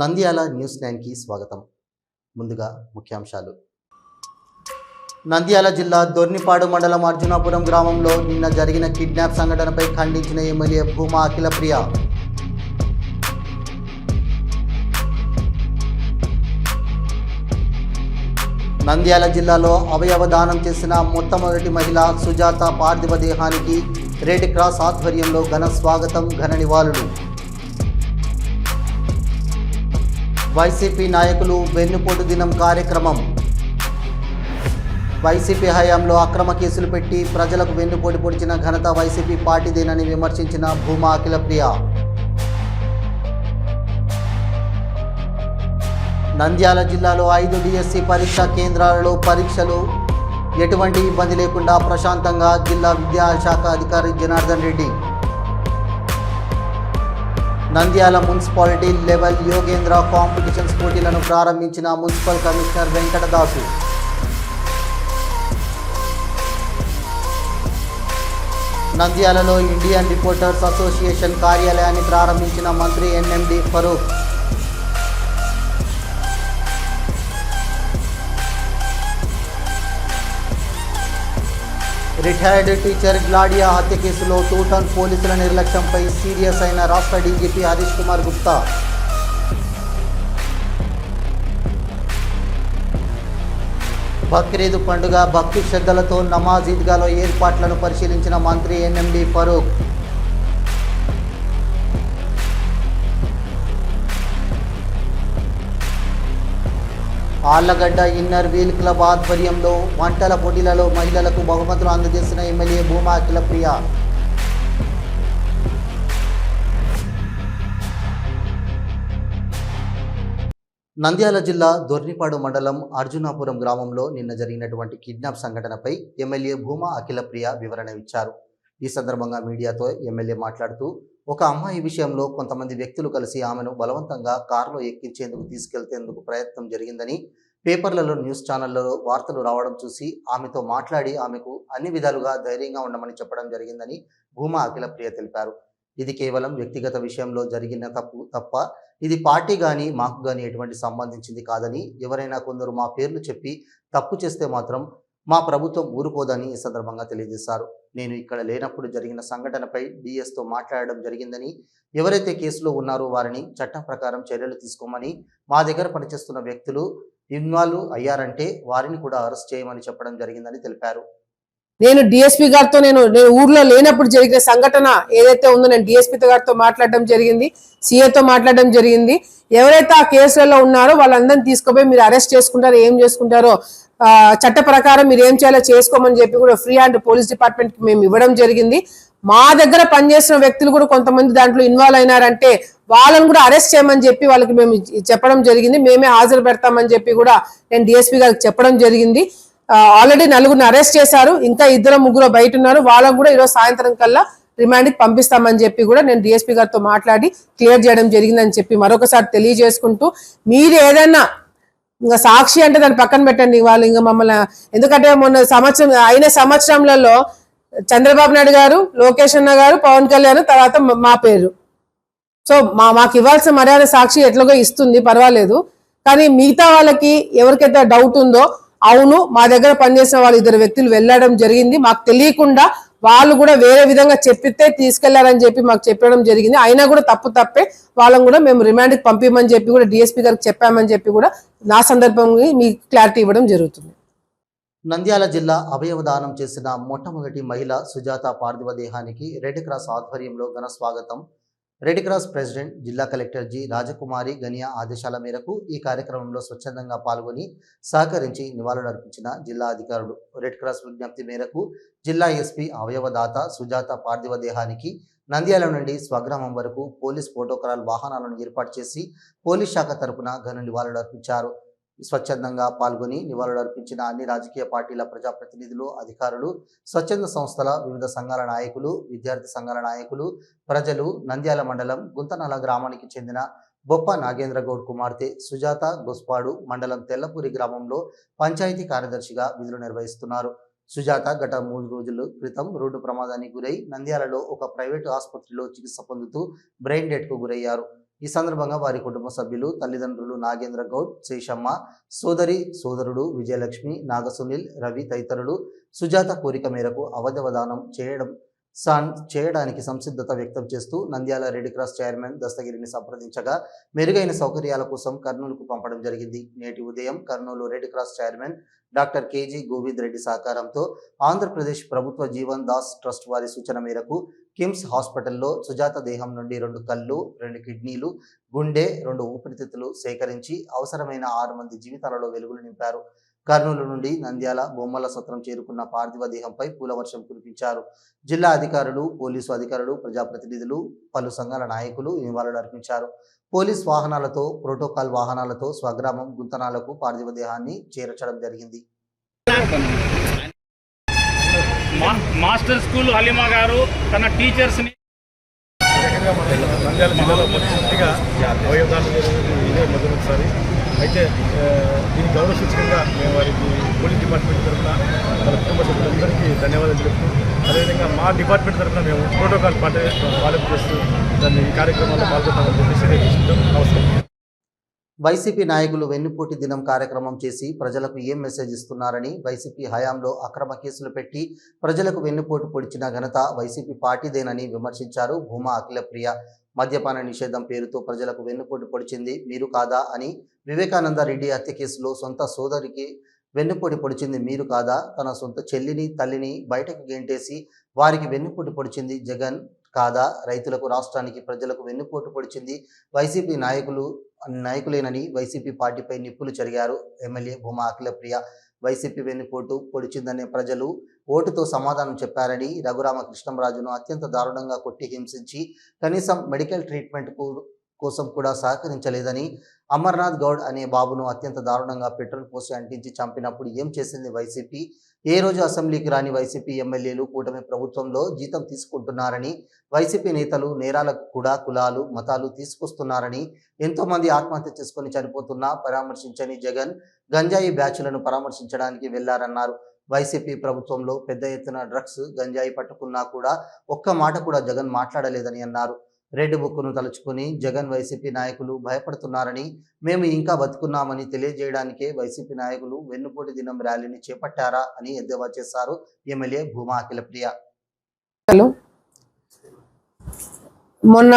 Nandyal news నైన్కి స్వాగతం. ముందుగా ముఖ్యాంశాలు. నంద్యాల జిల్లా దొర్నిపాడు మండలం అర్జునాపురం గ్రామంలో నిన్న జరిగిన కిడ్నాప్ సంఘటనపై ఖండించిన ఎమ్మెల్యే భూమా అఖిలప్రియ. నంద్యాల జిల్లాలో అవయవ దానం చేసిన మొట్టమొదటి మహిళ సుజాత పార్థివ దేహానికి రెడ్ క్రాస్ ఆధ్వర్యంలో ఘన స్వాగతం ఘన నివాళులు. వైసీపీ నాయకులు వెన్నుపోటు దినం కార్యక్రమం. వైసీపీ హయాంలో అక్రమ కేసులు పెట్టి ప్రజలకు వెన్నుపోటు పొడిచిన ఘనత వైసీపీ పార్టీదేనని విమర్శించిన భూమా అఖిలప్రియ. నంద్యాల జిల్లాలో ఐదు డిఎస్సి పరీక్షా కేంద్రాలలో పరీక్షలు. ఎటువంటి ఇబ్బంది లేకుండా ప్రశాంతంగా జిల్లా విద్యాశాఖ అధికారి Janardhan Reddy. Nandyal municipality level Yogendra competitions పోటీలను ప్రారంభించిన మున్సిపల్ కమిషనర్ వెంకటదాసు. నంద్యాలలో ఇండియన్ రిపోర్టర్స్ అసోసియేషన్ కార్యాలయాన్ని ప్రారంభించిన మంత్రి NMD Farooq. Retired teacher Gladia హత్య కేసులో టూటన్ పోలీసుల నిర్లక్ష్యంపై సీరియస్ అయిన రాష్ట్ర డీజీపీ హరీష్ కుమార్ గుప్తా. బక్రీద్ పండుగ భక్తి శ్రద్ధలతో నమాజ్ ఈద్గాలో ఏర్పాట్లను పరిశీలించిన మంత్రి NMD Farooq. Allagadda inner wheel club ఆధ్వర్యంలో వంటల పోటీలలో మహిళలకు బహుమతులు అందజేసిన ఎమ్మెల్యే భూమా అఖిలప్రియ నంద్యాల జిల్లా దొర్నిపాడు మండలం అర్జునాపురం గ్రామంలో నిన్న జరిగినటువంటి కిడ్నాప్ సంఘటనపై ఎమ్మెల్యే భూమా అఖిలప్రియ వివరణ ఇచ్చారు. ఈ సందర్భంగా మీడియాతో ఎమ్మెల్యే మాట్లాడుతూ ఒక అమ్మాయి విషయంలో కొంతమంది వ్యక్తులు కలిసి ఆమెను బలవంతంగా కారులో ఎక్కించేందుకు తీసుకెళ్తేందుకు ప్రయత్నం జరిగిందని పేపర్లలో న్యూస్ ఛానళ్ళలో వార్తలు రావడం చూసి ఆమెతో మాట్లాడి ఆమెకు అన్ని విధాలుగా ధైర్యంగా ఉండమని చెప్పడం జరిగిందని భూమా అఖిల ప్రియ తెలిపారు. ఇది కేవలం వ్యక్తిగత విషయంలో జరిగిన తప్పు తప్ప ఇది పార్టీ కానీ మాకు కానీ ఎటువంటి సంబంధించింది కాదని ఎవరైనా కొందరు మా పేర్లు చెప్పి తప్పు చేస్తే మాత్రం మా ప్రభుత్వం ఊరుకోదని ఈ సందర్భంగా తెలియజేశారు. నేను ఇక్కడ లేనప్పుడు జరిగిన సంఘటనపై డిఎస్తో మాట్లాడడం జరిగిందని ఎవరైతే కేసులో ఉన్నారో వారిని చట్టం ప్రకారం చర్యలు తీసుకోమని మా దగ్గర పనిచేస్తున్న వ్యక్తులు ఇన్వాల్వ్ అయ్యారంటే వారిని కూడా అరెస్ట్ చేయమని చెప్పడం జరిగిందని తెలిపారు. నేను డిఎస్పీ గారితో నేను నేను ఊర్లో లేనప్పుడు జరిగిన సంఘటన ఏదైతే ఉందో నేను డిఎస్పీ గారితో మాట్లాడడం జరిగింది సీఏతో మాట్లాడడం జరిగింది. ఎవరైతే ఆ కేసులలో ఉన్నారో వాళ్ళందరినీ తీసుకుపోయి మీరు అరెస్ట్ చేసుకుంటారో ఏం చేసుకుంటారో చట్ట ప్రకారం మీరు ఏం చేయాలో చేసుకోమని చెప్పి కూడా ఫ్రీ హ్యాండ్ పోలీస్ డిపార్ట్మెంట్కి మేము ఇవ్వడం జరిగింది. మా దగ్గర పనిచేసిన వ్యక్తులు కూడా కొంతమంది దాంట్లో ఇన్వాల్వ్ అయినారంటే వాళ్ళని కూడా అరెస్ట్ చేయమని చెప్పి వాళ్ళకి మేము చెప్పడం జరిగింది. మేమే హాజరు పెడతామని చెప్పి కూడా నేను డిఎస్పీ గారికి చెప్పడం జరిగింది. ఆల్రెడీ నలుగురిని అరెస్ట్ చేశారు. ఇంకా ఇద్దరు ముగ్గురు బయట ఉన్నారు. వాళ్ళకు కూడా ఈరోజు సాయంత్రం కల్లా రిమాండ్కి పంపిస్తామని చెప్పి కూడా నేను డిఎస్పీ గారితో మాట్లాడి క్లియర్ చేయడం జరిగిందని చెప్పి మరొకసారి తెలియజేసుకుంటూ మీరు ఏదైనా ఇంకా సాక్షి అంటే దాన్ని పక్కన పెట్టండి వాళ్ళు ఇంకా మమ్మల్ని. ఎందుకంటే మొన్న సంవత్సరం అయిన సంవత్సరంలలో చంద్రబాబు నాయుడు గారు లోకేష్ అన్న గారు పవన్ కళ్యాణ్ తర్వాత మా- పేరు. సో మా మాకు ఇవ్వాల్సిన మర్యాద సాక్షి ఎట్లాగో ఇస్తుంది పర్వాలేదు. కానీ మిగతా వాళ్ళకి ఎవరికైతే డౌట్ ఉందో అవును మా దగ్గర పనిచేసిన వాళ్ళు ఇద్దరు వ్యక్తులు వెళ్ళడం జరిగింది. మాకు తెలియకుండా వాళ్ళు కూడా వేరే విధంగా చెప్పితే తీసుకెళ్ళారని చెప్పి మాకు చెప్పడం జరిగింది. అయినా కూడా తప్పు తప్పే. వాళ్ళని కూడా మేము రిమాండ్కి పంపించమని చెప్పి కూడా డిఎస్పీ గారికి చెప్పామని చెప్పి కూడా నా సందర్భంగా మీకు క్లారిటీ ఇవ్వడం జరుగుతుంది. నంద్యాల జిల్లా అవయవ దానం చేసిన మొట్టమొదటి మహిళ సుజాత పార్థివ దేహానికి రెడ్ క్రాస్ ఆధ్వర్యంలో ఘన స్వాగతం. రెడ్ క్రాస్ ప్రెసిడెంట్ జిల్లా కలెక్టర్ జి రాజకుమారి గనియా ఆదేశాల మేరకు ఈ కార్యక్రమంలో స్వచ్ఛందంగా పాల్గొని సహకరించి నివాళులర్పించిన జిల్లా అధికారులు రెడ్ క్రాస్ విజ్ఞప్తి మేరకు జిల్లా ఎస్పీ అవయవదాత సుజాత పార్థివ దేహానికి నంద్యాల నుండి స్వగ్రామం వరకు పోలీస్ ప్రోటోకాల్ వాహనాలను ఏర్పాటు చేసి పోలీస్ శాఖ తరపున ఘన నివాళులర్పించారు స్వచ్ఛందంగా పాల్గొని నివాళులర్పించిన అన్ని రాజకీయ పార్టీల ప్రజాప్రతినిధులు అధికారులు స్వచ్ఛంద సంస్థల వివిధ సంఘాల నాయకులు విద్యార్థి సంఘాల నాయకులు ప్రజలు నంద్యాల మండలం గుంతనాల గ్రామానికి చెందిన బొప్ప నాగేంద్ర గౌడ్ కుమార్తె సుజాత గొస్పాడు మండలం తెల్లపూరి గ్రామంలో పంచాయతీ కార్యదర్శిగా విధులు నిర్వహిస్తున్నారు. సుజాత గత మూడు రోజుల క్రితం రోడ్డు ప్రమాదానికి గురై నంద్యాలలో ఒక ప్రైవేటు ఆసుపత్రిలో చికిత్స పొందుతూ బ్రెయిన్ డెడ్కు గురయ్యారు. ఈ సందర్భంగా వారి కుటుంబ సభ్యులు తల్లిదండ్రులు నాగేంద్ర గౌడ్ శేషమ్మ సోదరి సోదరుడు విజయలక్ష్మి నాగసునీల్ రవి తదితరులు సుజాత కోరిక మేరకు అవధవదానం చేయడం సాన్ చేయడానికి సంసిద్ధత వ్యక్తం చేస్తూ నంద్యాల రెడ్ క్రాస్ చైర్మన్ దస్తగిరిని సంప్రదించగా మెరుగైన సౌకర్యాల కోసం కర్నూలుకు పంపడం జరిగింది. నేటి ఉదయం Kurnool red cross chairman doctor KG Govind Reddy సహకారంతో ఆంధ్రప్రదేశ్ ప్రభుత్వ జీవన్ దాస్ ట్రస్ట్ వారి సూచన మేరకు కిమ్స్ హాస్పిటల్లో సుజాత దేహం నుండి రెండు కళ్ళు రెండు కిడ్నీలు గుండె రెండు ఊపిరితిత్తులు సేకరించి అవసరమైన ఆరు మంది జీవితాలలో వెలుగులు నింపారు. కర్నూలు నుండి నంద్యాల బొమ్మల సత్రం చేరుకున్న పార్థివ దేహంపై పూలవర్షం కురిపించారు. జిల్లా అధికారులు పోలీసు అధికారులు ప్రజాప్రతినిధులు పలు సంఘాల నాయకులు నివాళులు అర్పించారు. పోలీస్ వాహనాలతో ప్రోటోకాల్ వాహనాలతో స్వగ్రామం గుంతనాలకు పార్థివ దేహాన్ని చేర్చడం జరిగింది. మాస్టర్ స్కూల్ హలీమా గారు తన టీచర్స్ని నంద్యాల జిల్లాలో మొదటిగా మొదటిసారి. అయితే దీని గౌరవ సూచకంగా మేము వారికి పోలీస్ డిపార్ట్మెంట్ తరఫున వాళ్ళ కుటుంబ సభ్యులందరికీ ధన్యవాదాలు తెలుపుతూ అదేవిధంగా మా డిపార్ట్మెంట్ తరఫున మేము ప్రోటోకాల్ పాటే ఫాలో చేస్తూ దాన్ని ఈ కార్యక్రమాల్లో పాల్గొంటామని చెప్పేసి తెలియజేసుకుంటాం అవసరం. వైసీపీ నాయకులు వెన్నుపోటి దినం కార్యక్రమం చేసి ప్రజలకు ఏం మెసేజ్ ఇస్తున్నారని వైసీపీ హయాంలో అక్రమ కేసులు పెట్టి ప్రజలకు వెన్నుపోటు పొడిచిన ఘనత వైసీపీ పార్టీదేనని విమర్శించారు భూమా అఖిలప్రియ మద్యపాన నిషేధం పేరుతో ప్రజలకు వెన్నుపోటు పొడిచింది మీరు కాదా అని వివేకానంద రెడ్డి హత్య కేసులో సొంత సోదరికి వెన్నుపోటు పొడిచింది మీరు కాదా? తన సొంత చెల్లిని తల్లిని బయటకు గెంటేసి వారికి వెన్నుపోటు పొడిచింది జగన్ కాదా? రైతులకు రాష్ట్రానికి ప్రజలకు వెన్నుపోటు పొడిచింది వైసీపీ నాయకులు నాయకులేనని వైసీపీ పార్టీపై నిప్పులు చెరిగారు ఎమ్మెల్యే భూమా అఖిలప్రియ వైసీపీ వెన్నుపోటు పొడిచిందనే ప్రజలు ఓటుతో సమాధానం చెప్పారని రఘురామ కృష్ణంరాజును అత్యంత దారుణంగా కొట్టి హింసించి కనీసం మెడికల్ ట్రీట్మెంట్కు కోసం కూడా సహకరించలేదని అమర్నాథ్ గౌడ్ అనే బాబును అత్యంత దారుణంగా పెట్రోల్ పోసి అంటించి చంపినప్పుడు ఏం చేసింది వైసీపీ? ఏ రోజు అసెంబ్లీకి రాని వైసీపీ ఎమ్మెల్యేలు కూటమి ప్రభుత్వంలో జీతం తీసుకుంటున్నారని వైసీపీ నేతలు నేరాలకు కూడా కులాలు మతాలు తీసుకొస్తున్నారని ఎంతో మంది ఆత్మహత్య చేసుకొని చనిపోతున్నా పరామర్శించని జగన్ గంజాయి బ్యాచ్లను పరామర్శించడానికి వెళ్ళారన్నారు. వైసీపీ ప్రభుత్వంలో పెద్ద ఎత్తున డ్రగ్స్ గంజాయి పట్టుకున్నా కూడా ఒక్క మాట కూడా జగన్ మాట్లాడలేదని అన్నారు. రెడ్ బుక్ను తలుచుకుని జగన్ వైసీపీ నాయకులు భయపడుతున్నారని మేము ఇంకా బతుకున్నామని తెలియజేయడానికే వైసీపీ నాయకులు వెన్నుపోటు దినం ర్యాలీని చేపట్టారా అని ఎద్దేవా చేశారు ఎమ్మెల్యే భూమా అఖిలప్రియ. హలో. మొన్న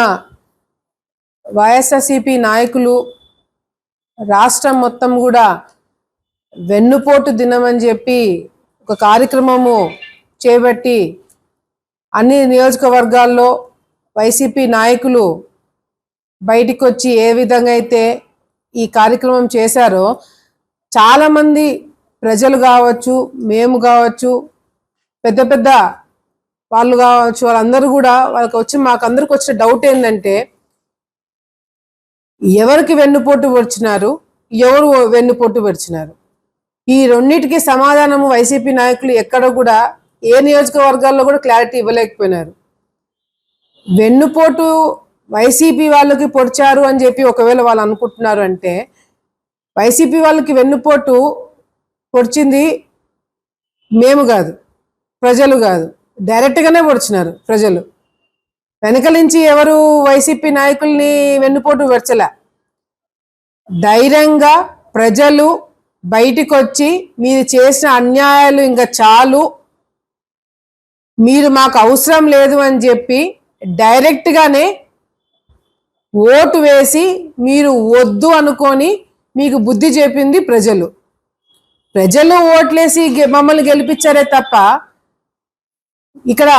వైఎస్ఆర్సిపి నాయకులు రాష్ట్రం మొత్తం కూడా వెన్నుపోటు దినం అని చెప్పి ఒక కార్యక్రమము చేపట్టి అన్ని నియోజకవర్గాల్లో వైసీపీ నాయకులు బయటికి వచ్చి ఏ విధంగా అయితే ఈ కార్యక్రమం చేశారో చాలామంది ప్రజలు కావచ్చు మేము కావచ్చు పెద్ద పెద్ద వాళ్ళు కావచ్చు వాళ్ళందరూ కూడా వాళ్ళకి వచ్చి మాకు అందరికి వచ్చిన డౌట్ ఏంటంటే ఎవరికి వెన్నుపోటు వచ్చినారు ఎవరు వెన్నుపోటు వచ్చినారు ఈ రెండింటికి సమాధానము వైసీపీ నాయకులు ఎక్కడ కూడా ఏ నియోజకవర్గాల్లో కూడా క్లారిటీ ఇవ్వలేకపోయినారు. వెన్నుపోటు వైసీపీ వాళ్ళకి పొడిచారు అని చెప్పి ఒకవేళ వాళ్ళు అనుకుంటున్నారు అంటే వైసీపీ వాళ్ళకి వెన్నుపోటు పొడిచింది మేము కాదు ప్రజలు కాదు. డైరెక్ట్గానే పొడిచినారు ప్రజలు. వెనక నుంచి ఎవరు వైసీపీ నాయకుల్ని వెన్నుపోటు వెచ్చలే ధైర్యంగా ప్రజలు బయటికి వచ్చి మీరు చేసిన అన్యాయాలు ఇంకా చాలు. మీరు మాకు అవసరం లేదు అని చెప్పి డైరెక్ట్గానే ఓటు వేసి మీరు వద్దు అనుకొని మీకు బుద్ధి చెప్పింది ప్రజలు. ప్రజలు ఓట్లేసి గె- మమ్మల్ని గెలిపించారే తప్ప ఇక్కడ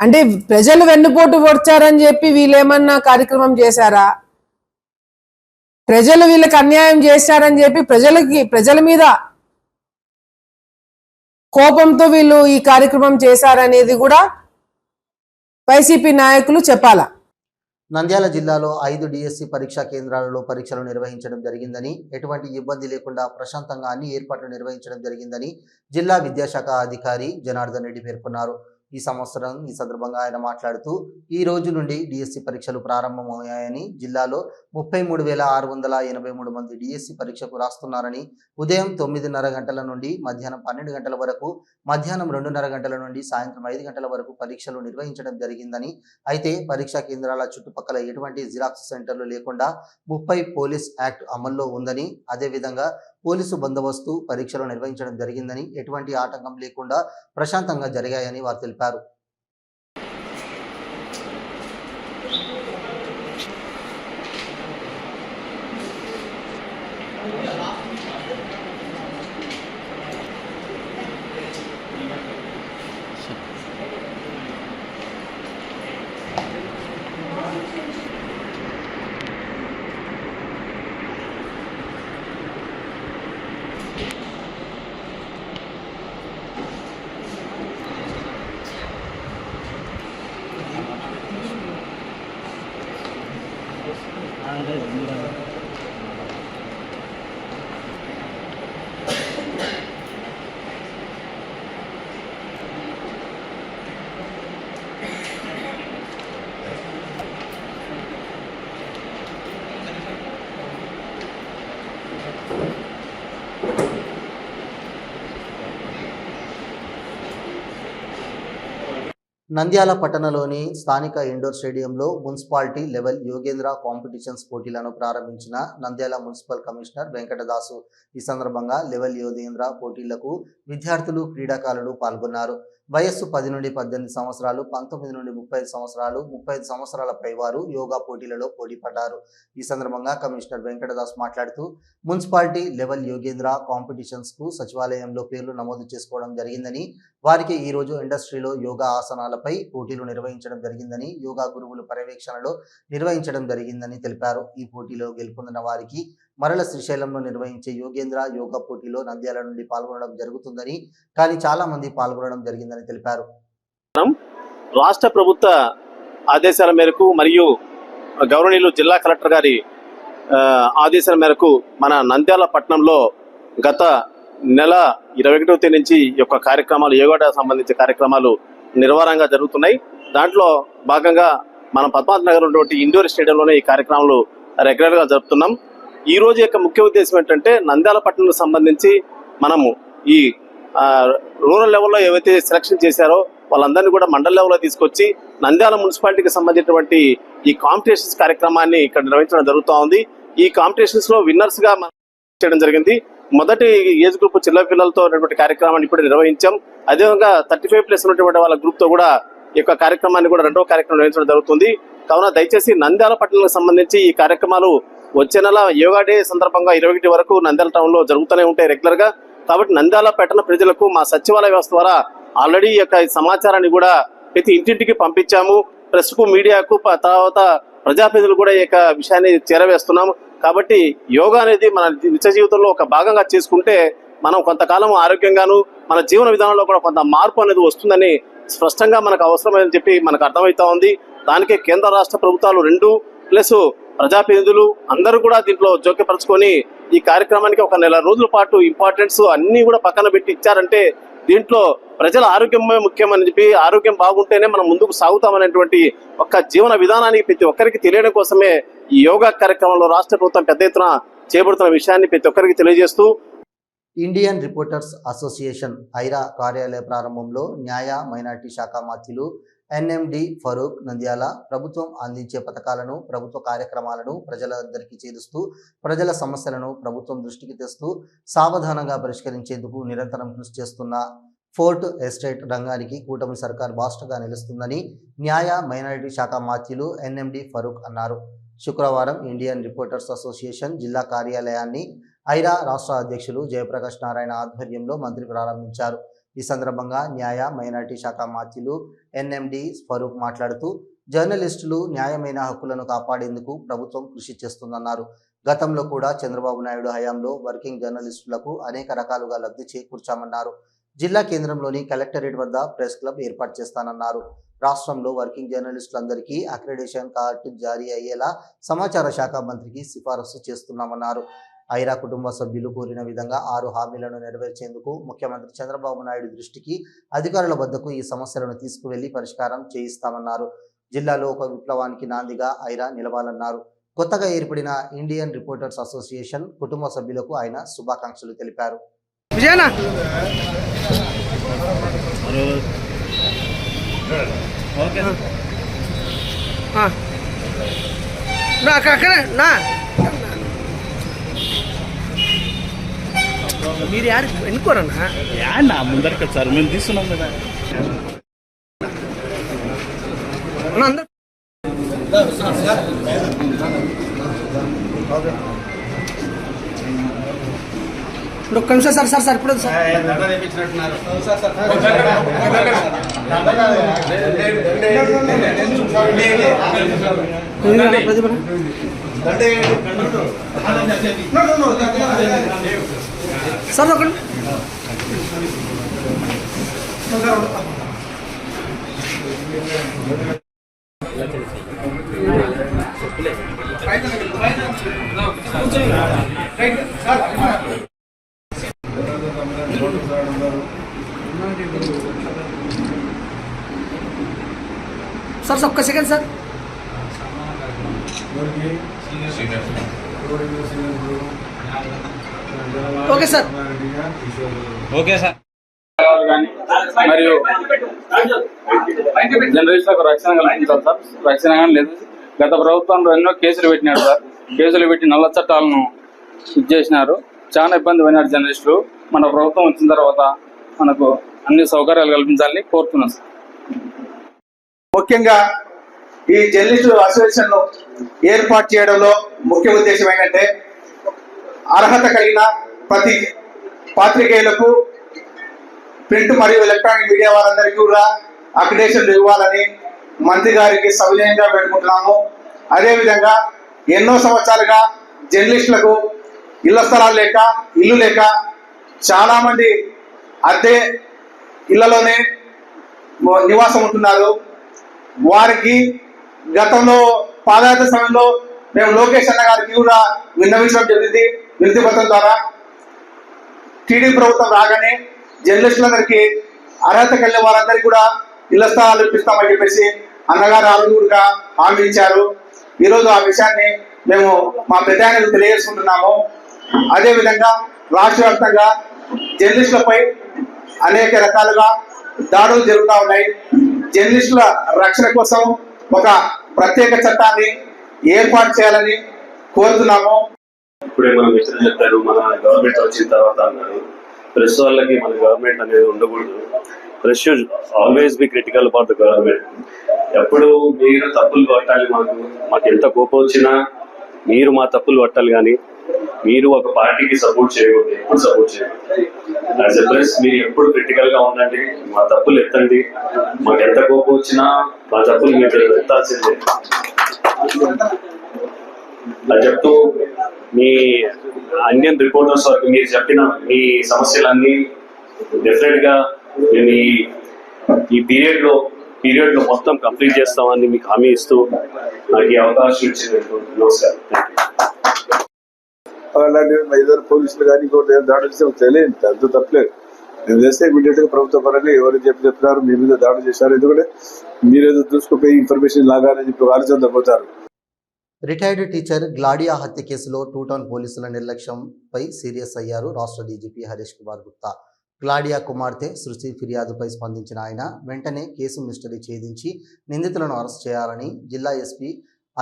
అంటే ప్రజలు వెన్నుపోటు పొడిచారని చెప్పి వీళ్ళేమన్నా కార్యక్రమం చేశారా? ప్రజలు వీళ్ళకి అన్యాయం చేశారని చెప్పి ప్రజలకి ప్రజల మీద కోపంతో వీళ్ళు ఈ కార్యక్రమం చేశారనేది కూడా వైసీపీ నాయకులు చెప్పాలా? నంద్యాల జిల్లాలో ఐదు డిఎస్సి పరీక్షా కేంద్రాలలో పరీక్షలు నిర్వహించడం జరిగిందని ఎటువంటి ఇబ్బంది లేకుండా ప్రశాంతంగా అన్ని ఏర్పాట్లు నిర్వహించడం జరిగిందని జిల్లా విద్యాశాఖ అధికారి జనార్దన్ రెడ్డి పేర్కొన్నారు. ఈ సంవత్సరం ఈ సందర్భంగా ఆయన మాట్లాడుతూ ఈ రోజు నుండి డిఎస్సి పరీక్షలు ప్రారంభమయ్యాయని జిల్లాలో ముప్పై మూడు వేల ఆరు వందల ఎనభై మూడు మంది డిఎస్సి పరీక్షకు రాస్తున్నారని ఉదయం తొమ్మిదిన్నర గంటల నుండి మధ్యాహ్నం పన్నెండు గంటల వరకు మధ్యాహ్నం రెండున్నర గంటల నుండి సాయంత్రం ఐదు గంటల వరకు పరీక్షలు నిర్వహించడం జరిగిందని అయితే పరీక్షా కేంద్రాల చుట్టుపక్కల ఎటువంటి జిరాక్స్ సెంటర్లు లేకుండా ముప్పై పోలీస్ యాక్ట్ అమల్లో ఉందని అదేవిధంగా పోలీసు బందోబస్తు పరీక్షలు నిర్వహించడం జరిగిందని ఎటువంటి ఆటంకం లేకుండా ప్రశాంతంగా జరిగాయని వారు తెలిపారు. 啊那个 నంద్యాల పట్టణంలోని స్థానిక ఇండోర్ స్టేడియంలో మున్సిపాలిటీ లెవెల్ యోగేంద్ర కాంపిటీషన్స్ పోటీలను ప్రారంభించిన నంద్యాల మున్సిపల్ కమిషనర్ వెంకటదాసు. ఈ సందర్భంగా లెవెల్ యోగేంద్ర పోటీలకు విద్యార్థులు క్రీడాకారులు పాల్గొన్నారు. వయస్సు పది నుండి పద్దెనిమిది సంవత్సరాలు పంతొమ్మిది నుండి ముప్పై ఐదు సంవత్సరాలు ముప్పై ఐదు సంవత్సరాల పైవారు యోగా పోటీలలో పోటీ పడ్డారు. ఈ సందర్భంగా కమిషనర్ వెంకటదాస్ మాట్లాడుతూ మున్సిపాలిటీ లెవెల్ యోగేంద్ర కాంపిటీషన్స్కు సచివాలయంలో పేర్లు నమోదు చేసుకోవడం జరిగిందని వారికి ఈ రోజు ఇండస్ట్రీలో యోగా ఆసనాలపై పోటీలు నిర్వహించడం జరిగిందని యోగా గురువులు పర్యవేక్షణలో నిర్వహించడం జరిగిందని తెలిపారు. ఈ పోటీలో గెలుపొందిన వారికి మరల శ్రీశైలంలో నిర్వహించే యోగేంద్ర యోగా పోటీలో నంద్యాల నుండి పాల్గొనడం జరుగుతుందని కానీ చాలా మంది పాల్గొనడం జరిగిందని తెలిపారు. రాష్ట్ర ప్రభుత్వ ఆదేశాల మేరకు మరియు గౌరవనీయులు జిల్లా కలెక్టర్ గారి ఆదేశాల మేరకు మన నంద్యాల పట్టణంలో గత నెల ఇరవై ఒకటవ తేదీ నుంచి యొక్క కార్యక్రమాలు యోగా సంబంధించిన కార్యక్రమాలు నిర్వహణంగా జరుగుతున్నాయి. దాంట్లో భాగంగా మనం పద్మావతి నగర్ ఉన్నటువంటి ఇండోర్ స్టేడియంలోనే ఈ కార్యక్రమాలు రెగ్యులర్గా జరుపుతున్నాం. ఈ రోజు యొక్క ముఖ్య ఉద్దేశం ఏంటంటే నంద్యాల పట్టణానికి సంబంధించి మనము ఈ రూరల్ లెవెల్లో ఏవైతే సెలక్షన్ చేశారో వాళ్ళందరినీ కూడా మండల లెవెల్లో తీసుకొచ్చి నంద్యాల మున్సిపాలిటీకి సంబంధించినటువంటి ఈ కాంపిటీషన్స్ కార్యక్రమాన్ని ఇక్కడ నిర్వహించడం జరుగుతూ ఉంది. ఈ కాంపిటీషన్స్లో విన్నర్స్గా మనం చేయడం జరిగింది. మొదటి ఏజ్ గ్రూప్ చిన్న పిల్లలతో ఉన్నటువంటి కార్యక్రమాన్ని ఇప్పుడు నిర్వహించాం. అదేవిధంగా థర్టీ ఫైవ్ ప్లస్ ఉన్నటువంటి వాళ్ళ గ్రూప్తో కూడా ఈ యొక్క కార్యక్రమాన్ని కూడా రెండవ కార్యక్రమం నిర్వహించడం జరుగుతుంది. కావున దయచేసి నంద్యాల పట్టణానికి సంబంధించి ఈ కార్యక్రమాలు వచ్చే నెల యోగా డే సందర్భంగా ఇరవై ఒకటి వరకు నంద్యాల టౌన్లో జరుగుతూనే ఉంటాయి రెగ్యులర్గా. కాబట్టి నంద్యాల పట్టణ ప్రజలకు మా సచివాలయ వ్యవస్థ ద్వారా ఆల్రెడీ ఈ యొక్క సమాచారాన్ని కూడా ప్రతి ఇంటింటికి పంపించాము. ప్రెస్కు మీడియాకు తర్వాత ప్రజాప్రతినిధులు కూడా ఈ యొక్క విషయాన్ని చేరవేస్తున్నాము. కాబట్టి యోగా అనేది మన నిత్య జీవితంలో ఒక భాగంగా చేసుకుంటే మనం కొంతకాలం ఆరోగ్యంగాను మన జీవన విధానంలో కూడా కొంత మార్పు అనేది వస్తుందని స్పష్టంగా మనకు అవసరమని చెప్పి మనకు అర్థమవుతా ఉంది. దానికే కేంద్ర రాష్ట్ర ప్రభుత్వాలు రెండు ప్లస్ ప్రజాప్రతినిధులు అందరూ కూడా దీంట్లో జోక్యపరచుకొని ఈ కార్యక్రమానికి ఒక నెల రోజుల పాటు ఇంపార్టెన్స్ అన్ని కూడా పక్కన పెట్టి ఇచ్చారంటే దీంట్లో ప్రజల ఆరోగ్యమే ముఖ్యమని చెప్పి ఆరోగ్యం బాగుంటేనే మనం ముందుకు సాగుతామనేటువంటి ఒక జీవన విధానానికి ప్రతి ఒక్కరికి తెలియడం కోసమే ఈ యోగా కార్యక్రమంలో రాష్ట్ర ప్రభుత్వం పెద్ద ఎత్తున చేపడుతున్న విషయాన్ని ప్రతి ఒక్కరికి తెలియజేస్తూ ఇండియన్ రిపోర్టర్స్ అసోసియేషన్ ఐరా కార్యాలయ ప్రారంభంలో న్యాయ మైనార్టీ శాఖ మాత్యులు ఎన్ఎండి ఫరూక్ నంద్యాల ప్రభుత్వం అందించే పథకాలను ప్రభుత్వ కార్యక్రమాలను ప్రజలందరికీ చేరుస్తూ ప్రజల సమస్యలను ప్రభుత్వం దృష్టికి తెస్తూ సావధానంగా పరిష్కరించేందుకు నిరంతరం కృషి చేస్తున్న ఫోర్ట్ ఎస్టేట్ రంగానికి కూటమి సర్కార్ బాస్టగా నిలుస్తుందని న్యాయ మైనారిటీ శాఖ మాత్యులు ఎన్ఎండి ఫరూక్ అన్నారు. శుక్రవారం ఇండియన్ రిపోర్టర్స్ అసోసియేషన్ జిల్లా కార్యాలయాన్ని ఐరా రాష్ట్ర అధ్యక్షులు జయప్రకాష్ నారాయణ ఆధ్వర్యంలో మంత్రి ప్రారంభించారు. ఈ సందర్భంగా న్యాయ మైనారిటీ శాఖ మాత్యులు ఎన్ఎండి స్వరూప్ మాట్లాడుతూ జర్నలిస్టులు న్యాయమైన హక్కులను కాపాడేందుకు ప్రభుత్వం కృషి చేస్తుందన్నారు. గతంలో కూడా చంద్రబాబు నాయుడు హయాంలో వర్కింగ్ జర్నలిస్టులకు అనేక రకాలుగా లబ్ధి చేకూర్చామన్నారు. జిల్లా కేంద్రంలోని కలెక్టరేట్ వద్ద ప్రెస్ క్లబ్ ఏర్పాటు చేస్తానన్నారు. రాష్ట్రంలో వర్కింగ్ జర్నలిస్టులందరికీ అక్రిడేషన్ కార్డు జారీ అయ్యేలా సమాచార శాఖ మంత్రికి సిఫారసు చేస్తున్నామన్నారు. ఐరా కుటుంబ సభ్యులు కోరిన విధంగా ఆరు హామీలను నెరవేర్చేందుకు ముఖ్యమంత్రి చంద్రబాబు నాయుడు దృష్టికి అధికారుల వద్దకు ఈ సమస్యలను తీసుకువెళ్ళి పరిష్కారం చేయిస్తామన్నారు. జిల్లాలో ఒక విప్లవానికి నాందిగా ఐరా నిలవాలన్నారు. కొత్తగా ఏర్పడిన ఇండియన్ రిపోర్టర్స్ అసోసియేషన్ కుటుంబ సభ్యులకు ఆయన శుభాకాంక్షలు తెలిపారు. నా అక్కడ నా మీరు యారు ఎన్నుకోరన్నా యాడ్నా ముందరికి సార్ మేము తీస్తున్నాం కదా అందరు ఇప్పుడు ఒక్క నిమిషం సార్ సార్ సార్ ఇప్పుడు సార్ ఒక సార్ సార్ ఒక్క second sir. Okay sir. Okay sir. మరియు జర్నలిస్టులకు రక్షణ కల్పించాలి సార్. రక్షణ కానీ లేదు. గత ప్రభుత్వంలో ఎన్నో కేసులు పెట్టినాడు సార్. కేసులు పెట్టి నల్ల చట్టాలను ఇది చేసినారు. చాలా ఇబ్బంది పడినారు జర్నలిస్టులు. మన ప్రభుత్వం వచ్చిన తర్వాత మనకు అన్ని సౌకర్యాలు కల్పించాలని కోరుతున్నాం సార్. ముఖ్యంగా ఈ జర్నలిస్టు అసోసియేషన్ను ఏర్పాటు చేయడంలో ముఖ్య ఉద్దేశం ఏంటంటే అర్హత కలిగిన ప్రతి పాత్రికేయులకు ప్రింట్ మరియు ఎలక్ట్రానిక్ మీడియా వారందరికీ కూడా అక్రిడేషన్లు ఇవ్వాలని మంత్రి గారికి సవినయంగా పెట్టుకుంటున్నాము అదేవిధంగా ఎన్నో సంవత్సరాలుగా జర్నలిస్టులకు ఇళ్ళ స్థలాలు లేక ఇల్లు లేక చాలామంది అద్దె ఇళ్ళలోనే నివాసం ఉంటున్నారు. వారికి గతంలో పాదయాత్ర సమయంలో మేము లోకేష్ అన్న గారికి కూడా విన్నవించడం జరిగింది వినతి పత్రం ద్వారా. టీడీ ప్రభుత్వం రాగానే జర్నలిస్టులందరికీ అర్హత కలిగిన వారందరికీ కూడా ఇళ్ళ స్థలాలు ఇప్పిస్తామని చెప్పేసి అన్నగారు ఆరుగురుగా హామీ ఇచ్చారు. ఈరోజు ఆ విషయాన్ని మేము మా పెద్దాయనకు తెలియజేసుకుంటున్నాము. అదేవిధంగా రాష్ట్ర వ్యాప్తంగా జర్నలిస్టులపై అనేక రకాలుగా దాడులు జరుగుతూ ఉన్నాయి. జర్నలిస్టుల రక్షణ కోసం ఒక ప్రత్యేక చట్టాన్ని ఏర్పాటు చేయాలని కోరుతున్నాము. ఇప్పుడే మన మిత్రులు చెప్పారు మన గవర్నమెంట్ వచ్చిన తర్వాత అన్నారు. ప్రెస్ వాళ్ళకి మన గవర్నమెంట్ అనేది ఉండకూడదు. Press always be critical about the government ఎప్పుడు మీరు తప్పులు పట్టాలి మాకు మాకు ఎంత కోపం వచ్చినా మీరు మా తప్పులు పట్టాలి కానీ మీరు ఒక పార్టీకి సపోర్ట్ చేయకూడదు ఎప్పుడు సపోర్ట్ చేయకూడదు. యాజ్ ఎ మీరు ఎప్పుడు క్రిటికల్గా ఉండండి మా తప్పులు ఎత్తండి. మాకు ఎంత కోపం వచ్చినా మా తప్పులు మీరు ఎత్తాల్సిందే. అది చెప్తూ మీ ఇండియన్ రిపోర్టర్స్ వరకు మీరు చెప్పిన మీ సమస్యలన్నీ డెఫినెట్గా మేము ఈ- ఈ పీరియడ్లో పీరియడ్లో మొత్తం కంప్లీట్ చేస్తామని మీకు హామీ ఇస్తూ నాకు ఈ అవకాశం ఇచ్చినందుకు నమస్కారం. అలాంటి ఏదైనా పోలీసులు కానీ ఇంకోటి ఏదైనా దాడులు చేస్తే తెలియదు. అంత తప్పలేదు మేము చేస్తే ఇమీడియట్గా ప్రభుత్వ పరంగా ఎవరు చెప్పి చెప్తున్నారు మీ మీద దాడులు చేశారు. ఎందుకంటే మీరేదో చూసుకుపోయి ఇన్ఫర్మేషన్ లాగానని చెప్పి ఆలోచన తప్పుతారు రిటైర్డ్ టీచర్ గ్లాడియా హత్య కేసులో టూటౌన్ పోలీసుల నిర్లక్ష్యంపై సీరియస్ అయ్యారు రాష్ట్ర డీజీపీ హరీష్ కుమార్ గుప్తా. గ్లాడియా కుమార్తె సృష్టి ఫిర్యాదుపై స్పందించిన ఆయన వెంటనే కేసు మిస్టరీ ఛేదించి నిందితులను అరెస్ట్ చేయాలని జిల్లా ఎస్పీ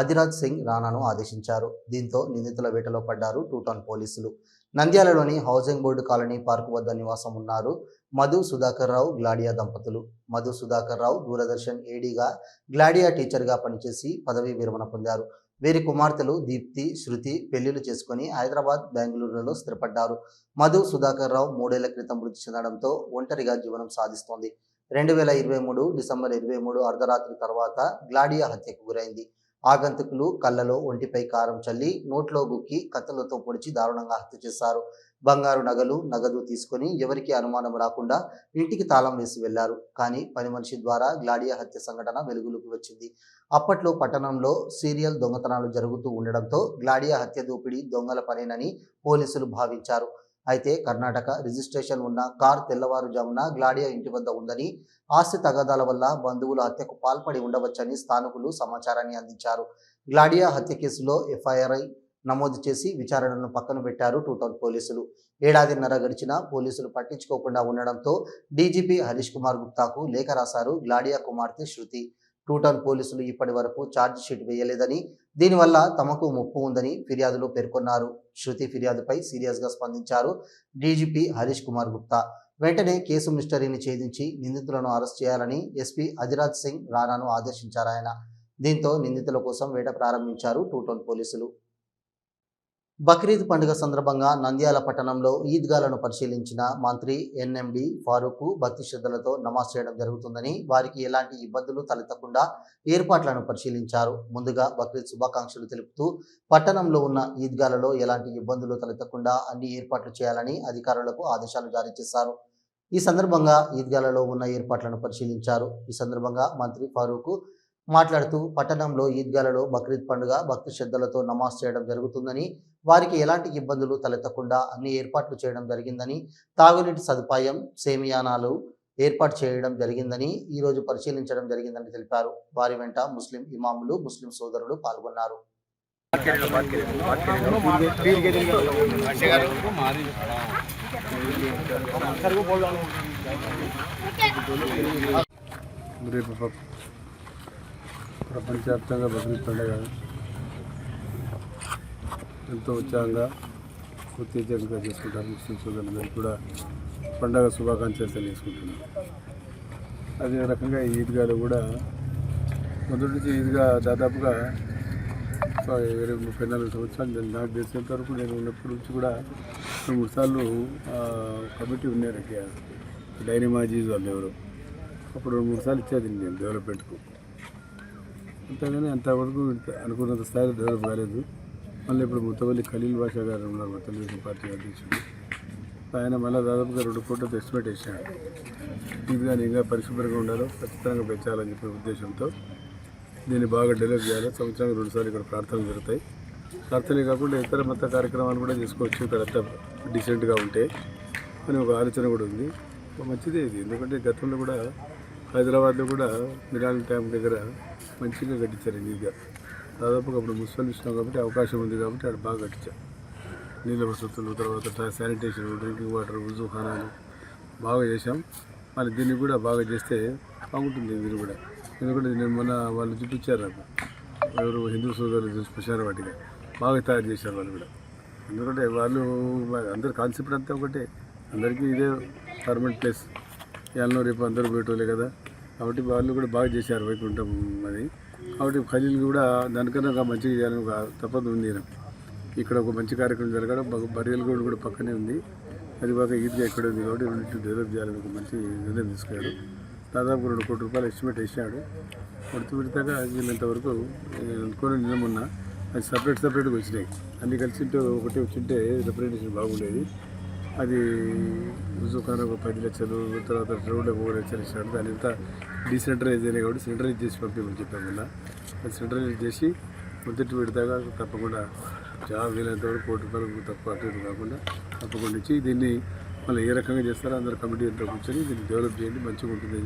అధిరాజ్ సింగ్ రాణాను ఆదేశించారు. దీంతో నిందితుల వేటలో పడ్డారు టూటాన్ పోలీసులు. నంద్యాలలోని హౌసింగ్ బోర్డు కాలనీ పార్కు వద్ద నివాసం ఉన్నారు మధు సుధాకర్ రావు గ్లాడియా దంపతులు. మధు సుధాకర్ రావు దూరదర్శన్ ఏడీగా గ్లాడియా టీచర్గా పనిచేసి పదవీ విరమణ పొందారు. వీరి కుమార్తెలు దీప్తి శృతి పెళ్ళిళ్ళు చేసుకుని హైదరాబాద్ బెంగళూరులో స్థిరపడ్డారు. మధు సుధాకర్ రావు మూడేళ్ళ క్రితం మృతి చెందడంతో ఒంటరిగా జీవనం సాధిస్తోంది. రెండు వేల ఇరవై మూడు డిసెంబర్ ఇరవై మూడు అర్ధరాత్రి తర్వాత గ్లాడియా హత్యకు గురైంది. ఆగంతుకులు కళ్ళలో ఒంటిపై కారం చల్లి నోట్లో గుక్కి కత్తులతో పొడిచి దారుణంగా హత్య చేశారు. బంగారు నగలు నగదు తీసుకొని ఎవరికి అనుమానం రాకుండా ఇంటికి తాళం వేసి వెళ్ళారు. కానీ పని మనిషి ద్వారా గ్లాడియా హత్య సంఘటన వెలుగులోకి వచ్చింది. అప్పట్లో పట్టణంలో సీరియల్ దొంగతనాలు జరుగుతూ ఉండడంతో గ్లాడియా హత్య దోపిడీ దొంగల పనేనని పోలీసులు భావించారు. అయితే కర్ణాటక రిజిస్ట్రేషన్ ఉన్న కార్ తెల్లవారుజామున గ్లాడియా ఇంటి వద్ద ఉందని ఆస్తి తగాదాల వల్ల బంధువుల హత్యకు పాల్పడి ఉండవచ్చని స్థానికులు సమాచారాన్ని అందించారు. గ్లాడియా హత్య కేసులో ఎఫ్ఐఆర్ నమోదు చేసి విచారణను పక్కన పెట్టారు టూటౌన్ పోలీసులు. ఏడాదిన్నర గడిచినా పోలీసులు పట్టించుకోకుండా ఉండడంతో డీజీపీ హరీష్ కుమార్ గుప్తాకు లేఖ రాశారు గ్లాడియా కుమార్తె శృతి. టూ టౌన్ పోలీసులు ఇప్పటి వరకు షీట్ వేయలేదని దీనివల్ల తమకు ముప్పు ఉందని ఫిర్యాదులో పేర్కొన్నారు. శృతి ఫిర్యాదుపై సీరియస్గా స్పందించారు డీజీపీ హరీష్ కుమార్ గుప్తా. వెంటనే కేసు మిస్టరీని ఛేదించి నిందితులను అరెస్ట్ చేయాలని ఎస్పీ అధిరాజ్ సింగ్ రాణాను ఆదేశించారాయన దీంతో నిందితుల కోసం వేట ప్రారంభించారు టూ టౌన్ పోలీసులు. బక్రీద్ పండుగ సందర్భంగా నంద్యాల పట్టణంలో ఈద్గాలను పరిశీలించిన మంత్రి ఎన్ఎండి ఫారూక్ భక్తి శ్రద్ధలతో నమాజ్ చేయడం జరుగుతుందని వారికి ఎలాంటి ఇబ్బందులు తలెత్తకుండా ఏర్పాట్లను పరిశీలించారు. ముందుగా బక్రీద్ శుభాకాంక్షలు తెలుపుతూ పట్టణంలో ఉన్న ఈద్గాలలో ఎలాంటి ఇబ్బందులు తలెత్తకుండా అన్ని ఏర్పాట్లు చేయాలని అధికారులకు ఆదేశాలు జారీ చేశారు. ఈ సందర్భంగా ఈద్గాలలో ఉన్న ఏర్పాట్లను పరిశీలించారు. ఈ సందర్భంగా మంత్రి ఫారూక్ మాట్లాడుతూ పట్టణంలో ఈద్గాలలో బక్రీద్ పండుగ భక్తి శ్రద్ధలతో నమాజ్ చేయడం జరుగుతుందని వారికి ఎలాంటి ఇబ్బందులు తలెత్తకుండా అన్ని ఏర్పాట్లు చేయడం జరిగిందని తాగునీటి సదుపాయం సేమియానాలు ఏర్పాటు చేయడం జరిగిందని ఈ రోజు పరిశీలించడం జరిగిందని తెలిపారు. వారి వెంట ముస్లిం ఇమాములు ముస్లిం సోదరులు పాల్గొన్నారు. రేపు ప్రపంచవ్యాప్తంగా బక్రీద్ పండుగ ఎంతో ఉత్సాహంగా ఉత్తేజంగా చేసుకుంటారు ముస్లిం సోదరులందరూ కూడా పండగ శుభాకాంక్షలు తెలియజేసుకుంటున్నాం అదే రకంగా ఈ ఈద్గాలు కూడా మొదటి నుంచి ఈద్గా దాదాపుగా ఇరవై ముప్పై నాలుగు సంవత్సరాలు నేను నాకు తెలిసినంత వరకు నేను ఉన్నప్పటి నుంచి కూడా రెండు మూడు సార్లు కమిటీ ఉన్నారు డైరీ మాజీస్ వాళ్ళు ఎవరు. అప్పుడు రెండు మూడు సార్లు ఇచ్చేది నేను డెవలప్మెంట్కు. అంతేగాని అంతవరకు అనుకున్నంత స్థాయిలో డెవలప్ కాలేదు. మళ్ళీ ఇప్పుడు ముత్తవల్లి ఖలీల్ బాషా గారు ఉన్నారు మా తెలుగుదేశం పార్టీ అధ్యక్షుడు. ఆయన మళ్ళీ దాదాపుగా రెండు కోట్లతో ఎస్టిమేట్ వేసాడు ఇది కానీ ఇంకా పరిశుభ్రంగా ఉండాలో ఖచ్చితంగా పెంచాలని చెప్పే ఉద్దేశంతో దీన్ని బాగా డెవలప్ చేయాలి. సంవత్సరానికి రెండుసార్లు ఇక్కడ ప్రార్థనలు జరుగుతాయి. ప్రార్థనలు కాకుండా ఇతర మత కార్యక్రమాలు కూడా చేసుకోవచ్చు. ఇక్కడ అంతా డీసెంట్గా ఉంటే అని ఒక ఆలోచన కూడా ఉంది. ఒక మంచిదే ఇది. ఎందుకంటే గతంలో కూడా హైదరాబాద్లో కూడా మిరాల్ ట్యాంక్ దగ్గర మంచిగా కట్టించారు నీట్గా. దాదాపుగా అప్పుడు మున్సిపల్ ఇచ్చినాం కాబట్టి అవకాశం ఉంది కాబట్టి అక్కడ బాగా కట్టించారు. నీళ్ళ వసతులు తర్వాత శానిటేషన్ డ్రింకింగ్ వాటర్ రుజుఖానాలు ఖానాలు బాగా చేశాం. మళ్ళీ దీన్ని కూడా బాగా చేస్తే బాగుంటుంది దీన్ని కూడా. ఎందుకంటే నేను మొన్న వాళ్ళు చూపించారు నాకు. ఎవరు హిందూ సోదరులు స్పెషల్ వాటిగా బాగా తయారు చేశారు వాళ్ళు కూడా. ఎందుకంటే వాళ్ళు అందరి కాన్సెప్ట్ అంతా ఒకటే. అందరికీ ఇదే పర్మనెంట్ ప్లేస్. ఎన్నో రేపు అందరూ పోయేటోళ్ళే కదా. కాబట్టి వాళ్ళు కూడా బాగా చేశారు వైకుంఠం అది కాబట్టి ఖలీలు కూడా దానికన్నా మంచిగా చేయాలని ఒక తప్పదు ఉంది ఇక్కడ ఒక మంచి కార్యక్రమం జరగడం బరియల్ కూడా పక్కనే ఉంది. అది బాగా ఈజీగా ఇక్కడ ఉంది కాబట్టి రెండింటి డెవలప్ చేయాలని ఒక మంచి నిర్ణయం తీసుకున్నాడు. దాదాపు రెండు కోట్ల రూపాయలు ఎస్టిమేట్ వేసాడు. కొడుతూ పెడతాక వీళ్ళంతవరకు అనుకోని నిన్న మొన్న అది సపరేట్ సపరేట్గా వచ్చినాయి. అన్నీ కలిసి ఒకటి వచ్చింటే రిప్రజెంటేషన్ బాగుండేది. అది రుజువుఖాన్ ఒక పది లక్షలు తర్వాత రోడ్ ఒక లక్షలు ఇచ్చినాడు దాని ఇంత డీసెంట్రలైజ్ అయినాయి కాబట్టి సెంట్రలైజ్ చేసి పంపించమని చెప్పాము మొన్న. అది సెంట్రలైజ్ చేసి మొదటి విడతగా తప్పకుండా చాలా వీలైనంత వరకు కోటి రూపాయలకు తక్కువ అటు కాకుండా తప్పకుండా ఇచ్చి దీన్ని మళ్ళీ ఏ రకంగా చేస్తారో అందరు కమిటీ అంతా కూర్చొని దీన్ని డెవలప్ చేయండి మంచిగా ఉంటుంది.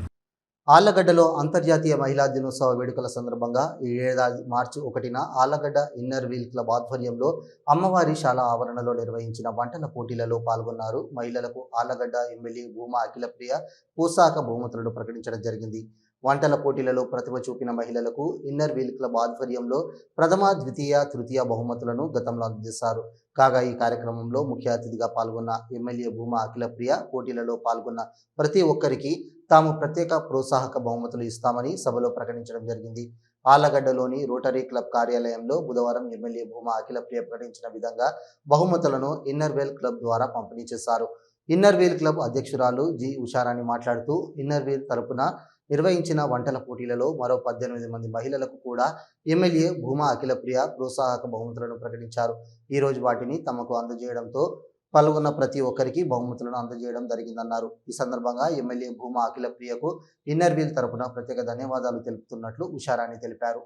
ఆళ్ళగడ్డలో అంతర్జాతీయ మహిళా దినోత్సవ వేడుకల సందర్భంగా ఈ ఏడాది మార్చి ఒకటిన ఆళ్ళగడ్డ ఇన్నర్ వీల్ క్లబ్ ఆధ్వర్యంలో అమ్మవారి శాల ఆవరణలో నిర్వహించిన వంటల పోటీలలో పాల్గొన్నారు. మహిళలకు ఆళ్ళగడ్డ ఎమ్మెల్యే భూమా అఖిలప్రియ పూసాక బహుమతులను ప్రకటించడం జరిగింది. వంటల పోటీలలో ప్రతిభ చూపిన మహిళలకు ఇన్నర్ వీల్ క్లబ్ ఆధ్వర్యంలో ప్రథమ ద్వితీయ తృతీయ బహుమతులను గతంలో అందజేశారు. కాగా ఈ కార్యక్రమంలో ముఖ్య అతిథిగా పాల్గొన్న ఎమ్మెల్యే భూమా అఖిలప్రియ పోటీలలో పాల్గొన్న ప్రతి ఒక్కరికి తాము ప్రత్యేక ప్రోత్సాహక బహుమతులు ఇస్తామని సభలో ప్రకటించడం జరిగింది. ఆలగడ్డలోని రోటరీ క్లబ్ కార్యాలయంలో బుధవారం ఎమ్మెల్యే భూమా అఖిలప్రియ ప్రకటించిన విధంగా బహుమతులను ఇన్నర్ వేల్ క్లబ్ ద్వారా పంపిణీ చేశారు. ఇన్నర్వేల్ క్లబ్ అధ్యక్షురాలు జి ఉషారాణి మాట్లాడుతూ ఇన్నర్వేల్ తరపున నిర్వహించిన వంటల పోటీలలో మరో పద్దెనిమిది మంది మహిళలకు కూడా ఎమ్మెల్యే భూమా అఖిలప్రియ ప్రోత్సాహక బహుమతులను ప్రకటించారు. ఈ రోజు వాటిని తమకు అందజేయడంతో పాల్గొన్న ప్రతి ఒక్కరికి బహుమతులను అందజేయడం జరిగిందన్నారు. ఈ సందర్భంగా ఎమ్మెల్యే భూమా అఖిలప్రియకు ఇన్నర్వీల్ తరపున ప్రత్యేక ధన్యవాదాలు తెలుపుతున్నట్లు ఉషారాణి తెలిపారు.